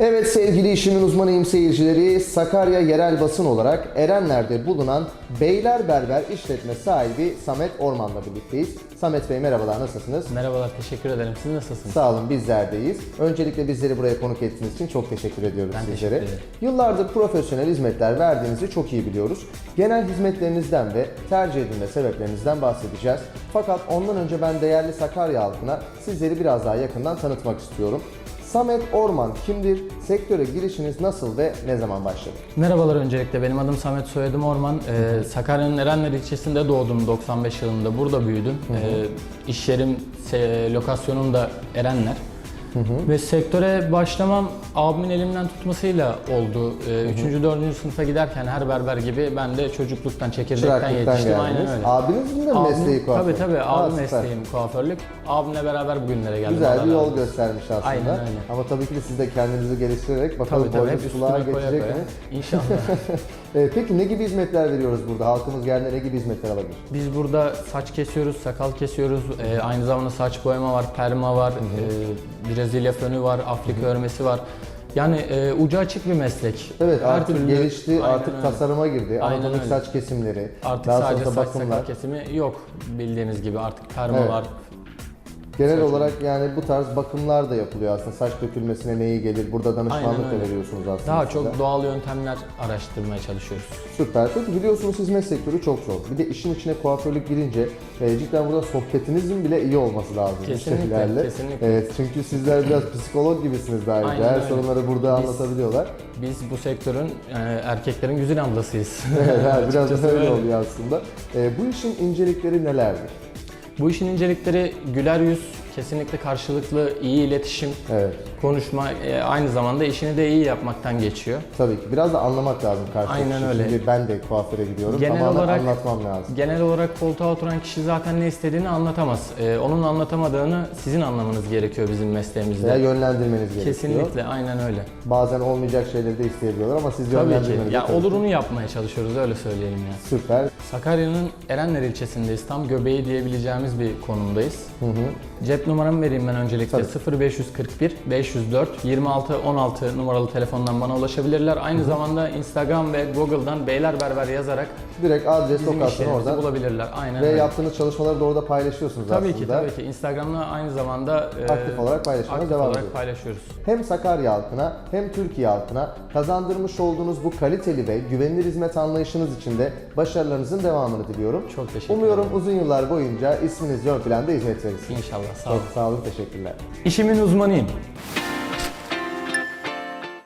Evet sevgili işimin uzmanıyım seyircileri. Sakarya yerel basın olarak Erenler'de bulunan Beyler Berber işletme sahibi Samet Orman'la birlikteyiz. Samet Bey merhabalar nasılsınız? Merhabalar, teşekkür ederim. Siz nasılsınız? Sağ olun bizlerdeyiz. Öncelikle bizleri buraya konuk ettiğiniz için çok teşekkür ediyoruz Ben sizlere. teşekkür ederim. Yıllardır profesyonel hizmetler verdiğinizi çok iyi biliyoruz. Genel hizmetlerinizden ve tercih edilme sebeplerinizden bahsedeceğiz. Fakat ondan önce ben değerli Sakarya halkına sizleri biraz daha yakından tanıtmak istiyorum. Samet Orman kimdir? Sektöre girişiniz nasıl ve ne zaman başladı? Merhabalar öncelikle. Benim adım Samet, soyadım Orman. Ee, Sakarya'nın Erenler ilçesinde doğdum 95 yılında. Burada büyüdüm. Ee, iş yerim, lokasyonum da Erenler. Ve sektöre başlamam abimin elimden tutmasıyla oldu. Ee, Üçüncü, dördüncü sınıfa giderken her berber gibi ben de çocukluktan, çekirdekten yetiştim. Aynen geldiniz. öyle. Abinizin de mi Abim- mesleği kuaför? Tabii tabii. Aa, Abim süper. mesleğim kuaförlük. Abimle beraber bugünlere geldim. Güzel bir yol göstermiş aslında. Aynen öyle. Ama tabii ki de siz de kendinizi geliştirerek bakalım Tabii tabii. Kulağa geçecek mi? İnşallah. Ee, peki ne gibi hizmetler veriyoruz burada? Halkımız geldiğinde ne gibi hizmetler alabilir? Biz burada saç kesiyoruz, sakal kesiyoruz. Ee, aynı zamanda saç boyama var, perma var, e, Brezilya fönü var, Afrika örmesi var. Yani e, ucu açık bir meslek. Evet Her artık türlü- gelişti, Aynen artık öyle. tasarıma girdi. Aynen Anatomik öyle. saç kesimleri, Artık daha sadece saç bakımlar. sakal kesimi yok bildiğimiz gibi. Artık perma Evet. var. Genel olarak yani bu tarz bakımlar da yapılıyor aslında. Saç dökülmesine neyi gelir? Burada danışmanlık da veriyorsunuz aslında. Daha çok doğal yöntemler araştırmaya çalışıyoruz. Süper. Peki biliyorsunuz hizmet sektörü çok zor. Bir de işin içine kuaförlük girince e, cidden burada sohbetinizin bile iyi olması lazım Kesinlikle, müşterilerle. kesinlikle. Evet, çünkü sizler biraz psikolog gibisiniz daha önce. Her öyle. sorunları burada Biz- anlatabiliyorlar. Biz bu sektörün e, erkeklerin güzin ablasıyız. Evet, biraz da öyle öyle. oluyor aslında. E, bu işin incelikleri nelerdir? Bu işin incelikleri güler yüz, kesinlikle karşılıklı iyi iletişim, Evet. konuşma, e, aynı zamanda işini de iyi yapmaktan geçiyor. Tabii ki. Biraz da anlamak lazım karşı Aynen öyle. Şimdi ben de kuaföre gidiyorum. Genel Tamamen olarak- anlatmam lazım. Genel olarak koltuğa oturan kişi zaten ne istediğini anlatamaz. Ee, onun anlatamadığını sizin anlamanız gerekiyor bizim mesleğimizde. Veya yönlendirmeniz gerekiyor. Kesinlikle, aynen öyle. Bazen olmayacak şeyleri de isteyebiliyorlar ama siz Tabii ki. yönlendirmeniz Ya gerekiyor. olurunu yapmaya çalışıyoruz öyle söyleyelim ya. Süper. Sakarya'nın Erenler ilçesindeyiz. Tam göbeği diyebileceğimiz bir konumdayız. Cep numaramı vereyim ben öncelikle. 0541 504 26 16 numaralı telefondan bana ulaşabilirler. Aynı zamanda Instagram ve Google'dan Beyler Berber yazarak Direkt adres, bizim iş lokasyon yerimizi oradan. bulabilirler. Aynen Ve öyle. yaptığınız çalışmaları da orada paylaşıyorsunuz Tabii aslında. ki tabii ki. Instagram'da aynı zamanda e, Aktif olarak paylaşmaya aktif devam olarak ediyoruz. paylaşıyoruz. Hem Sakarya halkına hem Türkiye halkına kazandırmış olduğunuz bu kaliteli ve güvenilir hizmet anlayışınız için de başarılarınızın devamını diliyorum. Çok teşekkür Umuyorum ederim. uzun yıllar boyunca isminiz ön planda hizmet verirsiniz. İnşallah. Sağ olun. Çok sağ olun, teşekkürler. İşimin uzmanıyım.